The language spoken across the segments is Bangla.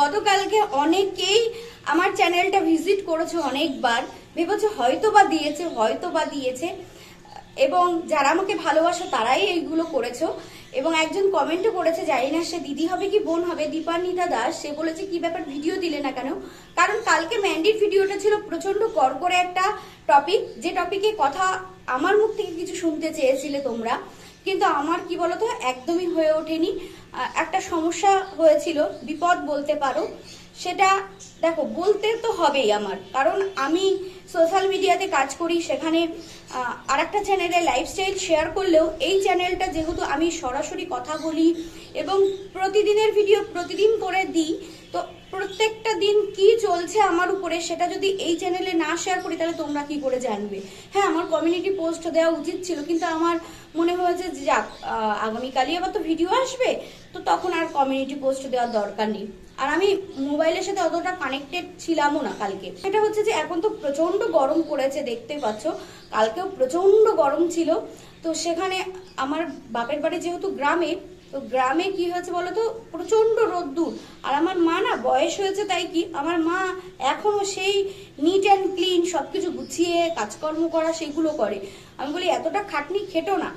গতকালকে অনেকেই আমার চ্যানেলটা ভিজিট করেছে অনেকবার। ভেবেছে হয়তো বা দিয়েছে হয়তো বা দিয়েছে। এবং যারা আমাকে ভালোবাসো তারাই এইগুলো করেছ। এবং একজন কমেন্টও করেছে জানি না, সে দিদি হবে কি বোন হবে? দীপান্বিতা দাস, সে বলেছে, কি ব্যাপার, ভিডিও দিলে না কেন? কারণ কালকে ম্যান্ডির ভিডিওটা ছিল প্রচণ্ড প্রচণ্ড করে একটা টপিক। যে টপিকে কথা আমার মুখ থেকে কিছু শুনতে চেয়েছিলে তোমরা। কিন্তু আমার কি বলতো, একদমই হয়ে ওঠেনি। একটা সমস্যা হয়েছিল, বিপদ বলতে পারো। সেটা দেখো, বলতে তো হবেই আমার। কারণ আমি সোশ্যাল মিডিয়াতে কাজ করি, সেখানে আর একটা চ্যানেলে লাইফস্টাইল শেয়ার করলেও এই চ্যানেলটা যেহেতু আমি সরাসরি কথা বলি এবং প্রতিদিনের ভিডিও প্রতিদিন করে দিই প্রত্যেকটা দিন কি চলছে আমার উপরে সেটা যদি এই চ্যানেলে না শেয়ার করি, তাহলে তোমরা কি করে জানবে? হ্যাঁ আমার কমিউনিটি পোস্ট দেওয়া উচিত ছিল, কিন্তু আমার মনে হয়েছে যে যাক আগামীকালই আবার তো ভিডিও আসবে, তো তখন আর কমিউনিটি পোস্ট দেওয়ার দরকার নেই। আর আমি মোবাইলের সাথে অতটা কানেক্টেড ছিলামও না কালকে। সেটা হচ্ছে যে এখন তো প্রচণ্ড গরম পড়েছে, দেখতে পাচ্ছ। কালকেও প্রচণ্ড গরম ছিল। তো সেখানে আমার বাপের বাড়ি যেহেতু গ্রামে তো গ্রামে কি হয়েছে বলো তো? প্রচণ্ড রোদ্দুর। আর আমার মা না বয়স হয়েছে তাই কি? আমার মা এখনও সেই নিট অ্যান্ড ক্লিন সবকিছু গুছিয়ে, কাজকর্ম করা সেগুলো করে। আমি বলি, এতটা খাটনি খেটো না।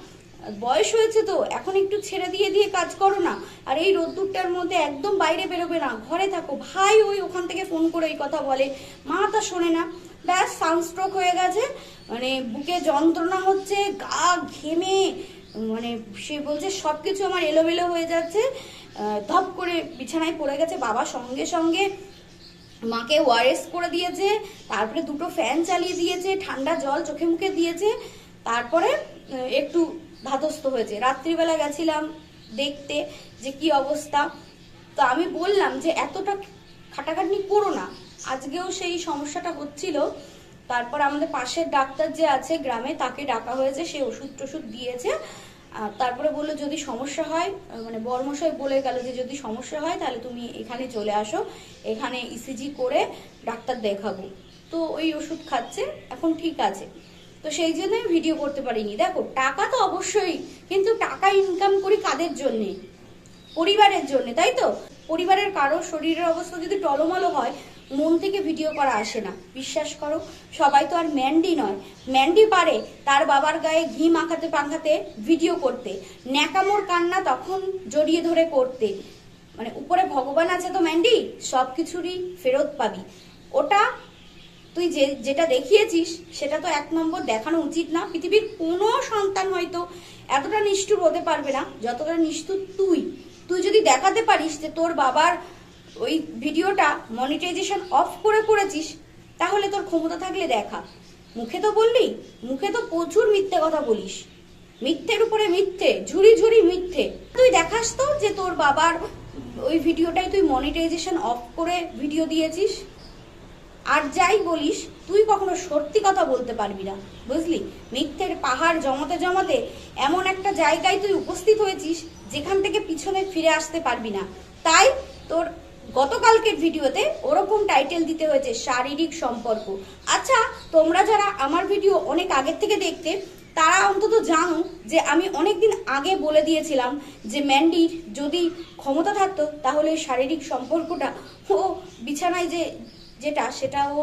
বয়স হয়েছে তো, এখন একটু ছেড়ে দিয়ে দিয়ে কাজ করো না। আর এই রোদ্দুরটার মধ্যে একদম বাইরে বেরোবে না। ঘরে থাকো। ভাই ওই ওখান থেকে ফোন করে এই কথা বলে। মা তা শোনে না। ব্যাস সানস্ট্রোক হয়ে গেছে। মানে বুকে যন্ত্রণা হচ্ছে, গা ঘেমে মানে সে বলছে সব কিছু আমার এলোমেলো হয়ে যাচ্ছে। ধপ করে বিছানায় পড়ে গেছে বাবা সঙ্গে সঙ্গে। মাকে ওয়ারেস করে দিয়েছে, তারপরে দুটো ফ্যান চালিয়ে দিয়েছে, ঠান্ডা জল চোখে মুখে দিয়েছে, তারপরে একটু ধাতস্থ হয়েছে। রাত্রিবেলা গেছিলাম দেখতে যে কি অবস্থা। তো আমি বললাম যে, এতটা খাটাখাটনি করো না। আজকেও সেই সমস্যাটা হচ্ছিল। তারপর আমাদের পাশের ডাক্তার যে আছে গ্রামে, তাকে ডাকা হয়েছে, সে ওষুধ টষুধ দিয়েছে। আর তারপরে বলল, যদি সমস্যা হয় মানে বর্মশয় বলে গেল যে, যদি সমস্যা হয়, তাহলে তুমি এখানে চলে আসো। এখানে ইসিজি করে ডাক্তার দেখাবো। তো ওই ওষুধ খাচ্ছে, এখন ঠিক আছে। তো সেই জন্য আমি ভিডিও করতে পারিনি। দেখো, টাকা তো অবশ্যই, কিন্তু টাকা ইনকাম করি কাদের জন্যে? পরিবারের জন্য, তাই তো? পরিবারের কারও শরীরের অবস্থা যদি টলমলো হয় মন থেকে ভিডিও করা আসে না। বিশ্বাস করো, সবাই তো আর ম্যান্ডি নয়। ম্যান্ডি পারে তার বাবার গায়ে ঘি মাখাতে পাখাতে ভিডিও করতে। ন্যাকামোর কান্না তখন জড়িয়ে ধরে করতে। মানে উপরে ভগবান আছে তো ম্যান্ডি সব কিছুরই ফেরত পাবি। ওটা তুই যে, যেটা দেখিয়েছিস, সেটা তো এক নম্বর দেখানো উচিত না। পৃথিবীর কোনো সন্তান হয়তো এতটা নিষ্ঠুর হতে পারবে না, যতটা নিষ্ঠুর তুই। তুই যদি দেখাতে পারিস যে তোর বাবার ওই ভিডিওটা মনিটাইজেশন অফ করে করেছিস, তাহলে তোর ক্ষমতা থাকলে দেখা। মুখে তো বললি, মুখে তো প্রচুর মিথ্যে কথা বলিস। মিথ্যের উপরে মিথ্যে, ঝুড়ি ঝুড়ি মিথ্যে। তুই দেখাস তো যে তোর বাবার ওই ভিডিওটাই তুই মনিটাইজেশন অফ করে ভিডিও দিয়েছিস। আর যাই বলিস, তুই কখনো সত্যি কথা বলতে পারবি না, বুঝলি? মিথ্যের পাহাড় জমাতে জমাতে এমন একটা জায়গায় তুই উপস্থিত হয়েছিস, যেখান থেকে পিছনে ফিরে আসতে পারবি না। তাই তোর গতকালকের ভিডিওতে ওরকম টাইটেল দিতে হয়েছে, শারীরিক সম্পর্ক। আচ্ছা তোমরা যারা আমার ভিডিও অনেক আগের থেকে দেখতে, তারা অন্তত জানো যে আমি অনেক দিন আগে বলে দিয়েছিলাম যে ম্যান্ডির যদি ক্ষমতা থাকতো, তাহলে শারীরিক সম্পর্কটা, ও বিছানায় যে, যেটা সেটা ও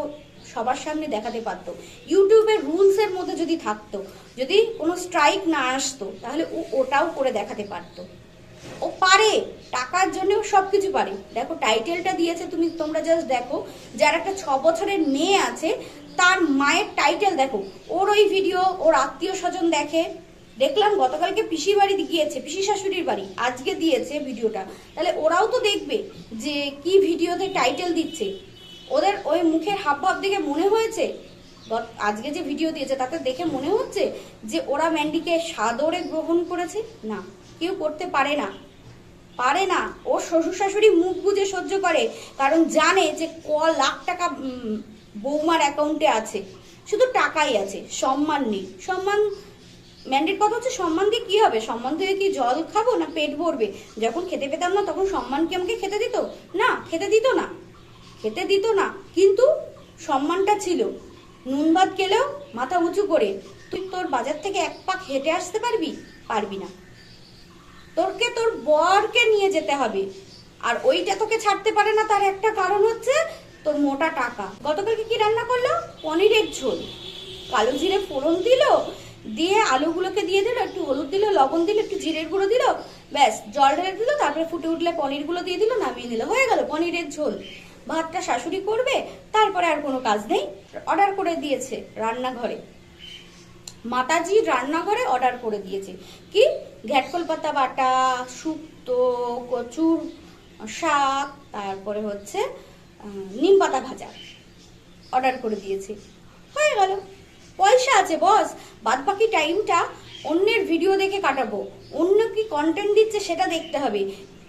সবার সামনে দেখাতে পারতো। ইউটিউবের রুলসের মধ্যে যদি থাকতো, যদি কোনো স্ট্রাইক না আসতো, তাহলে ও ওটাও করে দেখাতে পারতো। ও পারে, টাকার জন্যও সব কিছু পারে। দেখো টাইটেলটা দিয়েছে তুমি, তোমরা জাস্ট দেখো, যার একটা ছ বছরের মেয়ে আছে, তার মায়ের টাইটেল দেখো। ওর ওই ভিডিও ওর আত্মীয় স্বজন দেখে। দেখলাম, গতকালকে পিসির বাড়ি গিয়েছে পিসি শাশুড়ির বাড়ি, আজকে দিয়েছে ভিডিওটা তাহলে ওরাও তো দেখবে যে কি ভিডিওতে টাইটেল দিচ্ছে। ওদের ওই মুখের হাবভাব দেখে মনে হয়েছে? আজকে যে ভিডিও দিয়েছে, তাতে দেখে মনে হচ্ছে যে ওরা ম্যান্ডিকে সাদরে গ্রহণ করেছে? না। কেউ করতে পারে না। পারে না। ও শ্বশুর শাশুড়ি মুখ বুঝে সহ্য করে, কারণ জানে যে ক লাখ টাকা বৌমার অ্যাকাউন্টে আছে। শুধু টাকাই আছে, সম্মান নেই। সম্মান ম্যান্ডেট কথা হচ্ছে সম্মান দিয়ে কী হবে? সম্মান দিয়ে কি জল খাব না পেট ভরবে? যখন খেতে পেতাম না, তখন সম্মান কি আমাকে খেতে দিত? না, খেতে দিত না। খেতে দিত না। কিন্তু সম্মানটা ছিল। নুন ভাত খেলেও মাথা উঁচু করে। তুই তোর বাজার থেকে এক পাক হেঁটে আসতে পারবি? পারবি না। তোরকে তোর বরকে নিয়ে যেতে হবে। আর ওইটা তোকে ছাড়তে পারে না, তার একটা কারণ হচ্ছে তোর মোটা টাকা। গতকালকে কি রান্না করল? পনিরের ঝোল। কালো জিরে ফোড়ন দিল, দিয়ে আলুগুলোকে দিয়ে দিল, একটু হলুদ দিল, লবণ দিল, একটু জিরের গুঁড়ো দিল, ব্যাস, জল ঢেলে দিল, তারপরে ফুটে উঠলে পনিরগুলো দিয়ে দিল, নামিয়ে নিল হয়ে গেল পনিরের ঝোল। ভাতটা শাশুড়ি করবে, তারপরে আর কোনো কাজ নেই। অর্ডার করে দিয়েছে রান্নাঘরে। মাতাজি রান্নাঘরে অর্ডার করে দিয়েছে। কি? ঘ্যাটকল পাতা বাটা, শুক্তো, কচুর শাক, তারপরে হচ্ছে নিম পাতা ভাজা অর্ডার করে দিয়েছে। হয়ে গেল। পয়সা আছে বস বাদ বাকি টাইমটা অন্যের ভিডিও দেখে কাটাবো। অন্য কি কন্টেন্ট দিচ্ছে সেটা দেখতে হবে।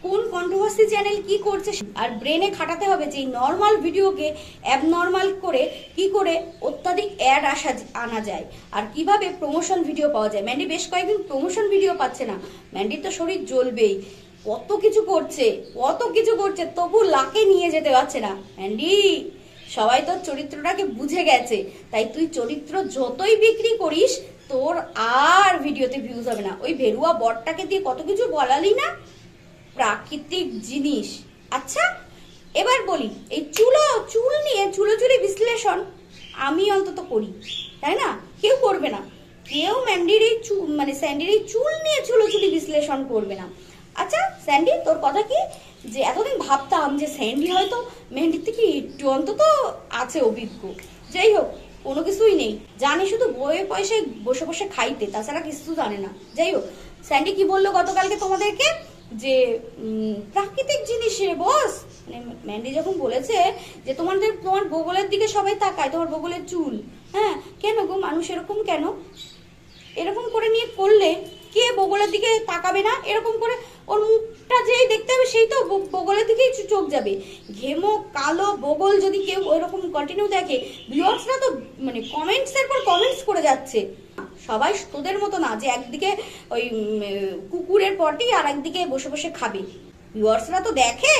কোন কন্ট্রোভার্সি চ্যানেল কি করছে আর ব্রেনে খাটাতে হবে যে নর্মাল ভিডিওকে অ্যাবনর্মাল করে কি করে অত্যাধিক অ্যাড আসা আনা যায়। আর কীভাবে প্রমোশন ভিডিও পাওয়া যায়। ম্যান্ডি বেশ কয়েকদিন প্রমোশন ভিডিও পাচ্ছে না। ম্যান্ডির তো শরীর জ্বলবেই। কত কিছু করছে, কত কিছু করছে, তবু লাকে নিয়ে যেতে পারছে না। ম্যান্ডি সবাই তোর চরিত্রটাকে বুঝে গেছে। তাই তুই চরিত্র যতই বিক্রি করিস, তোর আর ভিডিওতে ভিউজ হবে না। ওই ভেরুয়া বরটাকে দিয়ে কত কিছু বলালি না? প্রাকৃতিক জিনিস। আচ্ছা এবার বলি, এই চুলো, চুল নিয়ে চুলো চুলি বিশ্লেষণ আমি অন্তত করি, তাই না? কেউ করবে না। কেউ ম্যান্ডির এই চুল মানে স্যান্ডির এই চুল নিয়ে চুলো চুলি বিশ্লেষণ করবে না। আচ্ছা স্যান্ডি, তোর কথা কি? যে এতদিন ভাবতাম যে স্যান্ডি হয়তো মেহেন্ডির থেকে একটু অন্তত আছে অভিজ্ঞ। যাই হোক, কোনো কিছুই নেই। জানে শুধু বইয়ে পয়সায় বসে বসে খাইতে, তাছাড়া কিছু জানে না। যাই হোক, স্যান্ডি কি বলল গতকালকে তোমাদেরকে? যে প্রাকৃতিক জিনিস বস মানে ম্যান্ডি যখন বলেছে যে, তোমাদের, তোমার বগলের দিকে সবাই তাকায়, তোমার বগলের চুল। হ্যাঁ কেন গো? মানুষ এরকম কেন? এরকম করে নিয়ে করলে কে বগলের দিকে তাকাবে না? এরকম করে ওর মুখটা যেই দেখতে হবে সেই তো বগলের দিকেই চোখ যাবে। ঘেমো, কালো বগল যদি কেউ ওইরকম কন্টিনিউ দেখে ভিউয়ার্সরা তো মানে কমেন্টসের পর কমেন্টস করে যাচ্ছে। সবাই তোদের মতো না, যে একদিকে ওই কুকুরের পটি আর একদিকে বসে বসে খাবে। ভিউয়ার্সরা তো দেখে,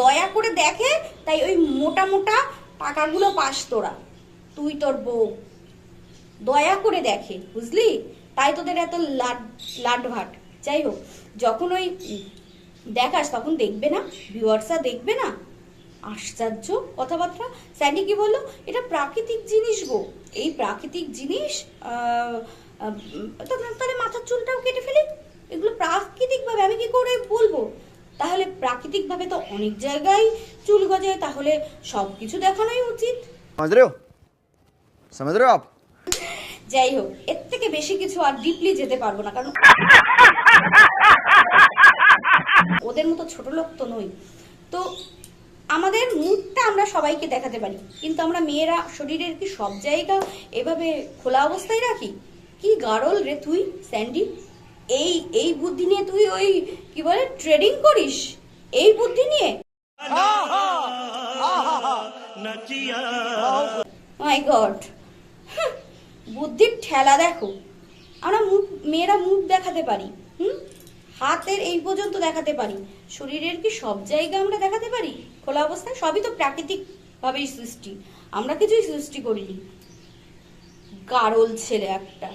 দয়া করে দেখে, তাই ওই মোটা মোটা টাকাগুলো পাস তোরা। তুই তোর বউ। দয়া করে দেখে, বুঝলি? তাই তোদের এত লাড লাড ভাট যাই হোক, যখন ওই দেখাস, তখন দেখবে না? ভিউয়ার্সরা দেখবে না? আশ্চর্য কথাবার্তা। স্যান্ডি কি বলল? এটা প্রাকৃতিক জিনিস গো। এই প্রাকৃতিক জিনিস তাহলে মাথার চুলটাও কেটে ফেলি। এগুলো প্রাকৃতিকভাবে আমি কি করে বলব? তাহলে প্রাকৃতিকভাবে তো অনেক জায়গায় চুল গজে তাহলে সব কিছু দেখানোই উচিত। যাই হোক এর থেকে বেশি কিছু আর ডিপলি যেতে পারব না কারণ ওদের মতো ছোট লোক তো নই। তো আমাদের মুখটা আমরা সবাইকে দেখাতে পারি। কিন্তু আমরা মেয়েরা শরীরের কি সব জায়গা এভাবে খোলা অবস্থায় রাখি? কি গাড়ল রে তুই, স্যান্ডি? এই এই বুদ্ধি নিয়ে তুই ওই, কি বলে, ট্রেডিং করিস? এই বুদ্ধি নিয়ে? মাই গড বুদ্ধির ঠেলা দেখো। আমরা মুখ, মেয়েরা মুখ দেখাতে পারি। হুম, হাতের এই পর্যন্ত দেখাতে পারি। শরীরের কি সব জায়গা আমরা দেখাতে পারি? খোলা অবস্থায় সবই তো প্রাকৃতিক ভাবেই সৃষ্টি। আমরা কিছুই সৃষ্টি করিনি। গারল ছেলে একটা।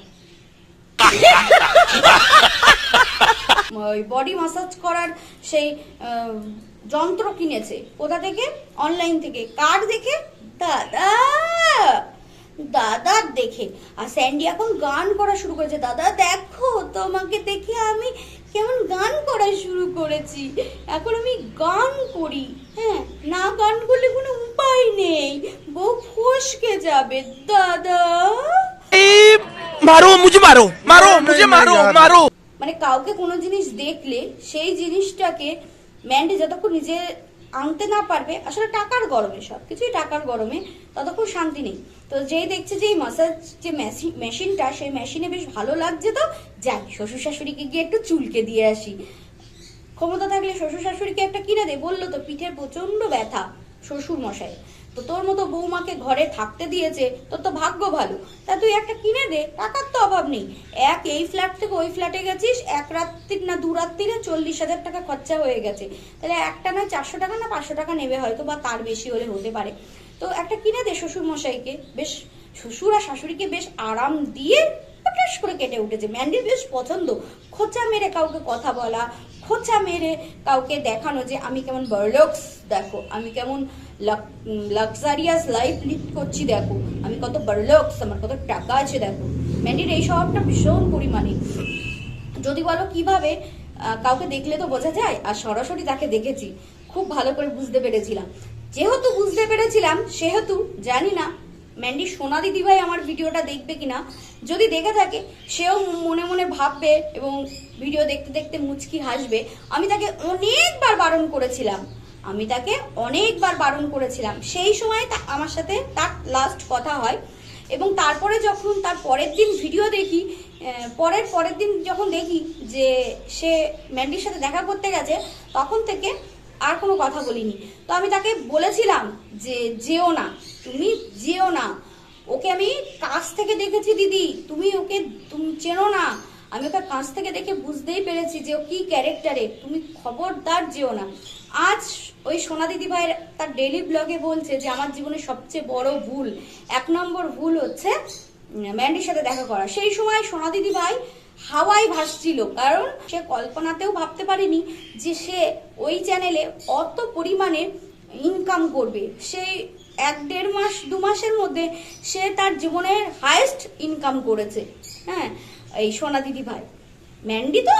ওই বডি মাসাজ করার সেই যন্ত্র কিনেছে। কোথা থেকে অনলাইন থেকে। কার দেখে? দাদা! দাদা দেখে। আর স্যান্ডি এখন গান করা শুরু করেছে। দাদা, দেখো, তোমাকে দেখে আমি কেমন গান করা শুরু করেছি। এখন আমি গান করি হ্যাঁ? না গান করলে কোনো উপায় নেই। বউ ফসকে যাবে দাদা। মারো মুঝে মারো মারো মুঝে মারো মারো। মানে কাউকে কোনো জিনিস দেখলে সেই জিনিসটাকে ম্যান্ডে যতক্ষণ নিজে আনতে না পারবে, আসলে টাকার গরমে সব কিছুই টাকার গরমে, ততক্ষণ শান্তি নেই। তো যেই দেখছে যে এই মাসাজ যে মেশিন মেশিনটা সেই মেশিনে বেশ ভালো লাগছে তো, যাই শ্বশুর শাশুড়িকে গিয়ে একটু চুলকে দিয়ে আসি। ক্ষমতা থাকলে শ্বশুর শাশুড়িকে একটা কিনে দে, বলল তো, পিঠের প্রচণ্ড ব্যথা শ্বশুর মশাই তো তোর মতো বৌমাকে ঘরে থাকতে দিয়েছে, তোর তো ভাগ্য ভালো। তা তুই একটা কিনে দে, টাকার তো অভাব নেই। এক এই ফ্ল্যাট থেকে ওই ফ্ল্যাটে গেছিস, এক রাত্রির না দু রাত্রিরে চল্লিশ হাজার টাকা খরচা হয়ে গেছে। তাহলে একটা নয় চারশো টাকা না পাঁচশো টাকা নেবে হয়তো বা তার বেশি হলে হতে পারে। তো একটা কিনে দে শ্বশুর মশাইকে বেশ, শ্বশুর আর শাশুড়িকে বেশ আরাম দিয়ে পটাশ করে কেটে উঠেছে। ম্যান্ডির বেশ পছন্দ। খোঁচা মেরে কাউকে কথা বলা, খোঁচা মেরে কাউকে দেখানো যে, আমি কেমন বড়লক্স দেখো, আমি কেমন লাক্সারিয়াস লাইফ লিড করছি দেখো। আমি কত বড়লক্স আমার কত টাকা আছে দেখো। ম্যান্ডির এই স্বভাবটা ভীষণ পরিমাণে। যদি বলো কীভাবে কাউকে দেখলে তো বোঝা যায়, আর সরাসরি তাকে দেখেছি, খুব ভালো করে বুঝতে পেরেছিলাম। যেহেতু বুঝতে পেরেছিলাম, সেহেতু জানি না ম্যান্ডি সোনা দিদি ভাই আমার ভিডিওটা দেখবে কিনা। যদি দেখে থাকে, সেও মনে মনে ভাববে এবং ভিডিও দেখতে দেখতে মুচকি হাসবে। আমি তাকে অনেকবার বারণ করেছিলাম। আমি তাকে অনেকবার বারণ করেছিলাম। সেই সময় আমার সাথে তার লাস্ট কথা হয়। এবং তারপরে যখন তার পরের দিন ভিডিও দেখি পরের পরের দিন যখন দেখি যে সে ম্যান্ডির সাথে দেখা করতে গেছে, তখন থেকে আর কোনো কথা বলিনি। তো আমি তাকে বলেছিলাম যে, যেও না, তুমি যেও না। ওকে আমি কাছ থেকে দেখেছি দিদি, তুমি ওকে তুমি চেনো না। আমি ওকে কাছ থেকে দেখে বুঝতেই পেরেছি যে ও কি ক্যারেক্টারে তুমি খবরদার যেও না। আজ ওই সোনা দিদি ভাইয়ের তার ডেলি ব্লগে বলছে যে, আমার জীবনের সবচেয়ে বড় ভুল, এক নম্বর ভুল হচ্ছে ম্যান্ডির সাথে দেখা করা। সেই সময় সোনা দিদি ভাই হাওয়ায় ভাসছিল, কারণ সে কল্পনাতেও ভাবতে পারেনি যে সে ওই চ্যানেলে অত পরিমাণে ইনকাম করবে। সেই এক দেড় মাস, দু মাসের মধ্যে সে তার জীবনের হায়েস্ট ইনকাম করেছে। হ্যাঁ এই সোনা দিদি ভাই। ম্যান্ডি তো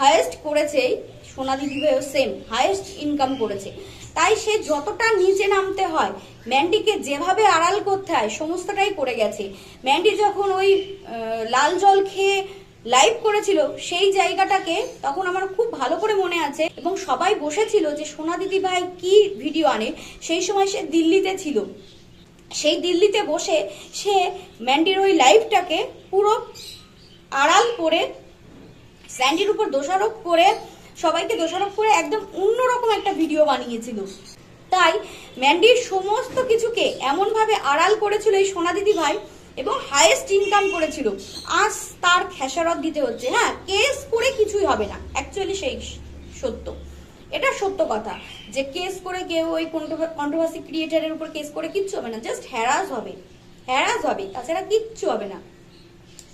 হায়েস্ট করেছেই। সোনা দিদি সেম হায়েস্ট ইনকাম করেছে। তাই সে যতটা নিচে নামতে হয় ম্যান্ডিকে যেভাবে আড়াল করতে হয়, সমস্তটাই করে গেছে। ম্যান্ডি যখন ওই লাল জল খেয়ে লাইভ করেছিল, সেই জায়গাটাকে তখন আমার খুব ভালো করে মনে আছে এবং সবাই বসেছিল যে সোনা দিদি ভাই কি ভিডিও আনে। সেই সময় সে দিল্লিতে ছিল। সেই দিল্লিতে বসে সে ম্যান্ডির ওই লাইভটাকে পুরো আড়াল করে স্যান্ডির উপর দোষারোপ করে সবাইকে দোষারোপ করে একদম অন্যরকম একটা ভিডিও বানিয়েছিল। তাই ম্যান্ডির সমস্ত কিছুকে এমনভাবে আড়াল করেছিল এই সোনা দিদি ভাই এবং হাইয়েস্ট ইনকাম করেছিল। আজ তার খেসারত দিতে হচ্ছে। হ্যাঁ কেস করে কিছুই হবে না। অ্যাকচুয়ালি সেই সত্য। এটা সত্য কথা যে কেস করে কেউ ওই কন্ট্রোভার্সি ক্রিয়েটারের উপর কেস করে কিচ্ছু হবে না। জাস্ট হ্যারাস হবে। হ্যারাস হবে। তাছাড়া কিচ্ছু হবে না।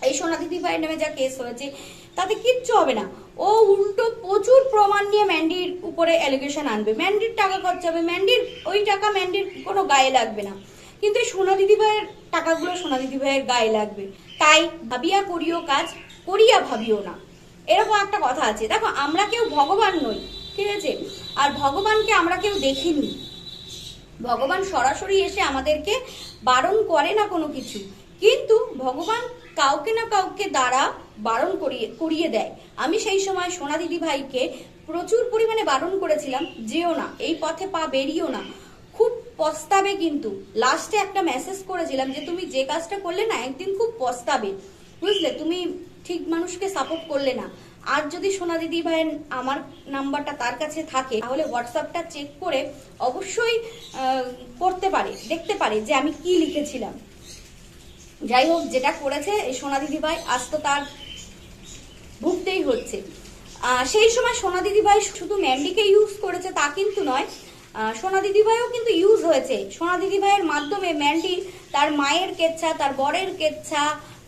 এই সোনা দিদি ভাইয়ের নামে যা কেস হয়েছে, তাতে কিচ্ছু হবে না। ও উল্টো প্রচুর প্রমাণ নিয়ে ম্যান্ডির উপরে অ্যালিগেশন আনবে। ম্যান্ডির টাকা খরচা হবে ম্যান্ডির, ওই টাকা ম্যান্ডির কোনো গায়ে লাগবে না। কিন্তু সোনা দিদি ভাইয়ের টাকাগুলো সোনা দিদি ভাইয়ের গায়ে লাগবে। তাই ভাবিয়া করিও কাজ, করিয়া ভাবিও না। এরকম একটা কথা আছে। দেখো, আমরা কেউ ভগবান নই, ঠিক আছে? আর ভগবানকে আমরা কেউ দেখিনি। ভগবান সরাসরি এসে আমাদেরকে বারণ করে না কোনো কিছু। কিন্তু ভগবান কাউকে না কাউকে দ্বারা বারণ করিয়ে করিয়ে দেয়। আমি সেই সময় সোনা দিদি ভাইকে প্রচুর পরিমাণে বারণ করেছিলাম, যেও না, এই পথে পা বেরিও না। খুব পস্তাবে কিন্তু। লাস্টে একটা মেসেজ করেছিলাম যে, তুমি যে কাজটা করলে না, একদিন খুব পস্তাবে। বুঝলে? তুমি ঠিক মানুষকে সাপোর্ট করলে না। আর যদি সোনা দিদি ভাইয়ের আমার নাম্বারটা তার কাছে থাকে, তাহলে হোয়াটসঅ্যাপটা চেক করে অবশ্যই করতে পারে, দেখতে পারে যে আমি কি লিখেছিলাম। যাই হোক, যেটা করেছে সোনা দিদি ভাই আজ তো তার ভুগতেই হচ্ছে। সেই সময় সোনা দিদি ভাই শুধু ম্যান্ডিকে ইউজ করেছে তা কিন্তু নয় সোনা দিদি ভাইও কিন্তু ইউজ হয়েছে। সোনা দিদি ভাইয়ের মাধ্যমে ম্যান্ডি তার মায়ের কেচ্ছা, তার বরের কেচ্ছা,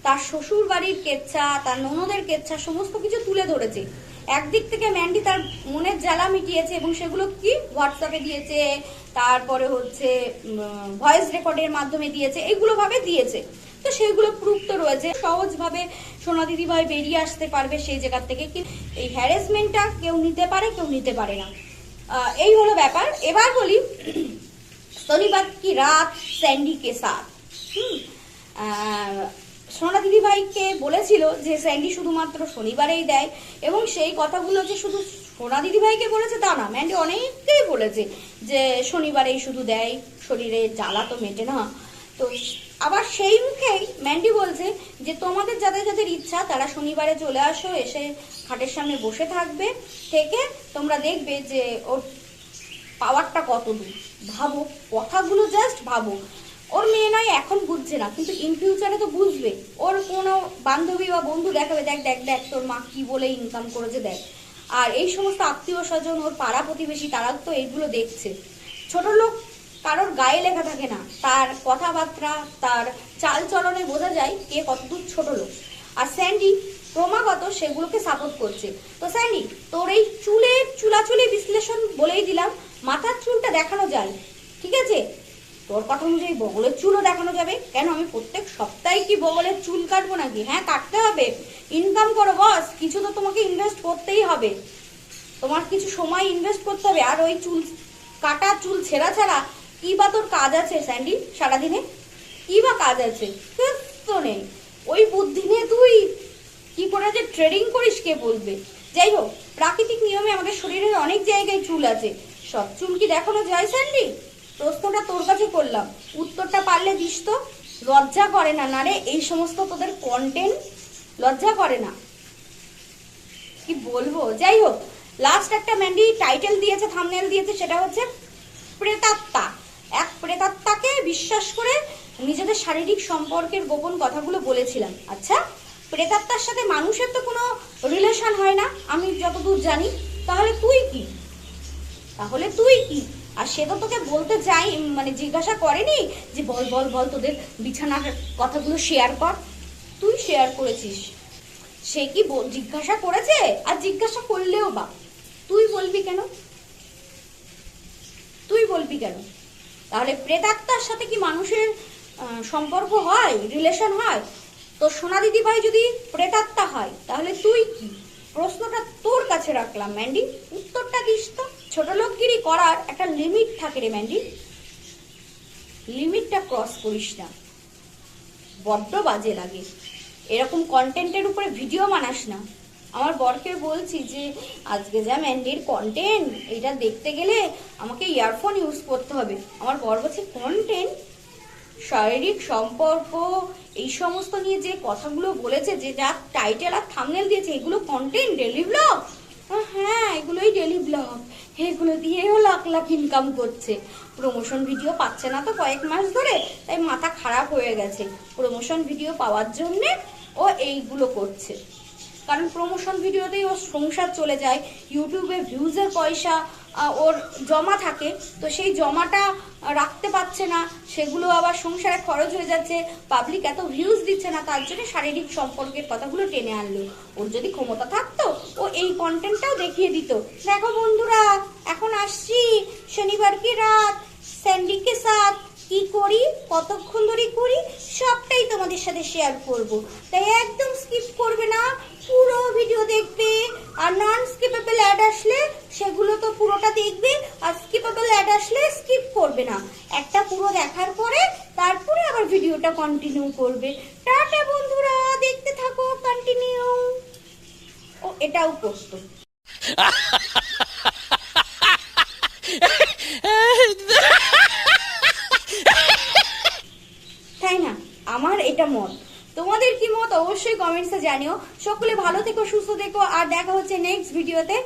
তার শ্বশুর বাড়ির কেচ্ছা, তার ননদের কেচ্ছা, সমস্ত কিছু তুলে ধরেছে। একদিক থেকে ম্যান্ডি তার মনের জ্বালা মিটিয়েছে এবং সেগুলো কি হোয়াটসঅ্যাপে দিয়েছে, তারপরে হচ্ছে ভয়েস রেকর্ডের মাধ্যমে দিয়েছে এগুলো ভাবে দিয়েছে। তো সেগুলো প্রুফ তো রয়েছে। সহজভাবে সোনা দিদি ভাই বেরিয়ে আসতে পারবে সেই জায়গা থেকে। কি এই হ্যারাসমেন্টটা কেউ নিতে পারে, কেউ নিতে পারে না। এই হলো ব্যাপার। এবার বলি, শনিবার কি রাত স্যান্ডি কে সাথ? হুম সোনা দিদি ভাইকে বলেছিল যে স্যান্ডি শুধুমাত্র শনিবারেই দেয় এবং সেই কথাগুলো যে শুধু সোনা দিদি ভাইকে বলেছে তা না, ম্যান্ডি অনেককেই বলেছে যে শনিবারেই শুধু দেয়, শরীরে জ্বালা তো মেটে না। তো আবার সেই মুখেই ম্যান্ডি বলছে যে, তোমাদের যাদের যাদের ইচ্ছা, তারা শনিবারে চলে আসো, এসে খাটের সামনে বসে থাকবে। থেকে তোমরা দেখবে যে, ওর পাওয়ারটা কত দূর। ভাবো, কথাগুলো জাস্ট ভাবো। ওর মেয়ে নয়, এখন বুঝছে না। কিন্তু ইন ফিউচারে তো বুঝবে। ওর কোনো বান্ধবী বা বন্ধু দেখাবে, দেখ দেখ দেখ, তোর মা কি বলে ইনকাম করেছে, দেখ। আর এই সমস্ত আত্মীয় স্বজন ওর পাড়া প্রতিবেশী তারা তো এইগুলো দেখছে। ছোট লোক কারোর গায়ে লেখা থাকে না। তার কথাবার্তা, তার চাল চলনে বোঝা যায় কে কতদূর ছোট লোক। আর স্যান্ডি ক্রমাগত সেগুলোকে সাপোর্ট করছে। তো স্যান্ডি, তোর এই চুলের চুলাচুলি বিশ্লেষণ বলেই দিলাম, মাথার চুলটা দেখানো যায়, ঠিক আছে? তোর কথা অনুযায়ী বগলের চুলও দেখানো যাবে। কেন, আমি প্রত্যেক সপ্তাহে কি বগলের চুল কাটবো নাকি? হ্যাঁ কাটতে হবে। ইনকাম করো বস কিছু তো তোমাকে ইনভেস্ট করতেই হবে। তোমার কিছু সময় ইনভেস্ট করতে হবে। আর ওই চুল কাটা চুল ছেঁড়া ছাড়া কি বা তোর কাজ আছে স্যান্ডি সারাদিনে? কি বা কাজ আছে? তো নেই। ওই বুদ্ধি নিয়ে তুই কি করে যে ট্রেডিং করিস, কে বলবে? যাই হোক, প্রাকৃতিক নিয়মে আমাদের শরীরের অনেক জায়গায় চুল আছে। সব চুল কি দেখানো যায় স্যান্ডি প্রশ্নটা তোর কাছে করলাম। উত্তরটা পারলে দিস তো। লজ্জা করে না না রে? এই সমস্ত তোদের কন্টেন্ট লজ্জা করে না। কি বলব? যাই হোক লাস্ট একটা ম্যান্ডি টাইটেল দিয়েছে থামনেল দিয়েছে, সেটা হচ্ছে প্রেতাত্মা। এক প্রেতাত্মাকে বিশ্বাস করে নিজেদের শারীরিক সম্পর্কের গোপন কথাগুলো বলেছিলাম আচ্ছা প্রেতাত্মার সাথে মানুষের তো কোনো রিলেশন হয় না, আমি যতদূর জানি। তাহলে তুই কি? তাহলে তুই কি? আর সে তো তোকে বলতে চাই মানে জিজ্ঞাসা করেনি যে বল বল বল, তোদের বিছানার কথাগুলো শেয়ার কর। তুই শেয়ার করেছিস। সে কি জিজ্ঞাসা করেছে? আর জিজ্ঞাসা করলেও বা। তুই বলবি কেন? তুই বলবি কেন? তাহলে প্রেতাত্মার সাথে কি মানুষের সম্পর্ক হয় রিলেশন হয়? তো সোনা দিদি ভাই যদি প্রেতাত্মা হয়, তাহলে তুই কি? প্রশ্নটা তোর কাছে রাখলাম, ম্যান্ডি। উত্তরটা দিস তো ছোট লোকগিরি করার একটা লিমিট থাকে রে ম্যান্ডি। লিমিটটা ক্রস করিস না। বড্ড বাজে লাগে। এরকম কন্টেন্টের উপরে ভিডিও বানাস না। আমার বরকে বলছি যে, আজকে যা ম্যান্ডির কন্টেন্ট এটা দেখতে গেলে আমাকে ইয়ারফোন ইউজ করতে হবে। আমার বর বলছে কন্টেন্ট শারীরিক সম্পর্ক, এই সমস্ত নিয়ে যে কথাগুলো বলেছে, যে যা টাইটেল আর থামনেল দিয়েছে, এগুলো কন্টেন্ট ডেলি ব্লগ হ্যাঁ এগুলোই ডেলি ব্লগ এগুলো দিয়েও লাখ লাখ ইনকাম করছে। প্রমোশন ভিডিও পাচ্ছে না তো কয়েক মাস ধরে, তাই মাথা খারাপ হয়ে গেছে। প্রমোশন ভিডিও পাওয়ার জন্যে ও এইগুলো করছে। কারণ প্রমোশন ভিডিওতেই ওর সংসার চলে যায় ইউটিউবে ভিউজের পয়সা ওর জমা থাকে, তো সেই জমাটা রাখতে পারছে না, সেগুলো আবার সংসারে খরচ হয়ে যাচ্ছে পাবলিক এত ভিউজ দিচ্ছে না, তার জন্য শারীরিক সম্পর্কের কথাগুলো টেনে আনলো। ওর যদি ক্ষমতা থাকতো, ও এই কন্টেন্টটাও দেখিয়ে দিত। দেখো বন্ধুরা, এখন আসছি, শনিবার কি রাত? স্যান্ডিকে সাথ। কি করি, কতক্ষণ ধরে করি, সবটাই তোমাদের সাথে শেয়ার করব। তাই একদম স্কিপ করবে না, পুরো ভিডিও দেখবে, আর নন স্কিপেবল অ্যাড আসলে সেগুলো তো পুরোটা দেখবে, আর স্কিপেবল অ্যাড আসলে স্কিপ করবে না। একটা পুরো দেখার পরে তারপরে আবার ভিডিওটা কন্টিনিউ করবে। টাটা বন্ধুরা, দেখতে থাকো কন্টিনিউ ও, এটাও করতো তাই না আমার এটা মত তোমাদের কি মত? অবশ্যই কমেন্টসে জানিও। সকলে ভালো থেকো, সুস্থ থেকো, আর দেখা হচ্ছে নেক্সট ভিডিওতে